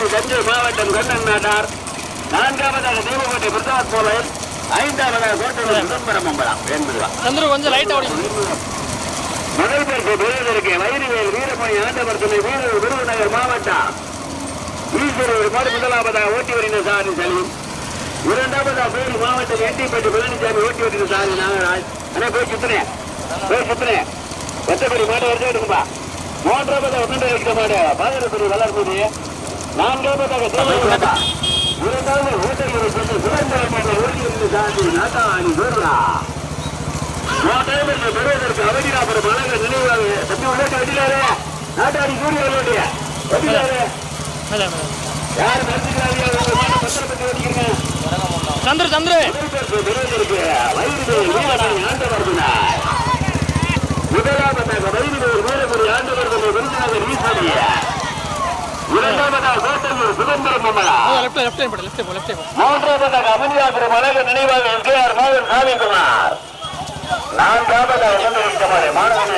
வடக்குடி தஞ்சை மாவட்டம் கண்ணன் நாட்டார் நான்காவதாக தேவகோட்டை பிரசாத் கோவில் ஐந்தாவதாக கோட்டை சிதம்பரம் அம்பலம். என்பது கொஞ்சம் லைட்டா ஓடி. முதல் பரிசு பெறுவதற்கு வைரவேல் வீரமணி ஆண்டவர்தனை வீரர் விருதுநகர் மாவட்டம். ஈஸ்வரர் மாடு முதலாவதாக ஓட்டி வருகின்ற சாரி சலீம். இரண்டாவதா பேரு மாவட்டம் எட்டிப்பட்டி பழனிசாமி ஓட்டி வருகின்ற சாரி நாகராஜ். அண்ணா போய் சுத்துனேன் போய் சுத்துனேன் ஒத்தப்படி மாடு வருது எடுக்கும்பா மூன்றாவதாக ஒன்றரை இருக்கிற மாடு. பாதரத்துறை வளர்ந்தது. நான்காவதாக தேவகோட்டா இரண்டாவது ஓட்டங்களை சென்று சுதந்திரம் என்ற ஓட்டி வருகின்ற சாரி நாட்டாணி வேறுடா மாட்டேன் பெறுவதற்கு அவதிராபுரம் அழகர் நினைவாக தம்பி உள்ளே வெட்டினாரு நாட்டாடி மேலே மேலே யார் நடத்துக்கிறாங்க உங்க மாட்டை பத்திரப்பட்டு வெட்டிக்கிறீங்க சந்துரு சந்துரு. முதல் பெறுவதற்கு வயிறு வீரமணி ஆண்டவர்தனார் முதலாவதாக வயிறு வீரமணி ஆண்டவர்தனை விருதுநகர் ஈஸ்வரிய மூன்றாவதாக அமனியாபுரம் அழகர் நினைவாக எஸ்கேஆர் மாவன் சாமிக்குமார் நான்காவதாக மாணவன்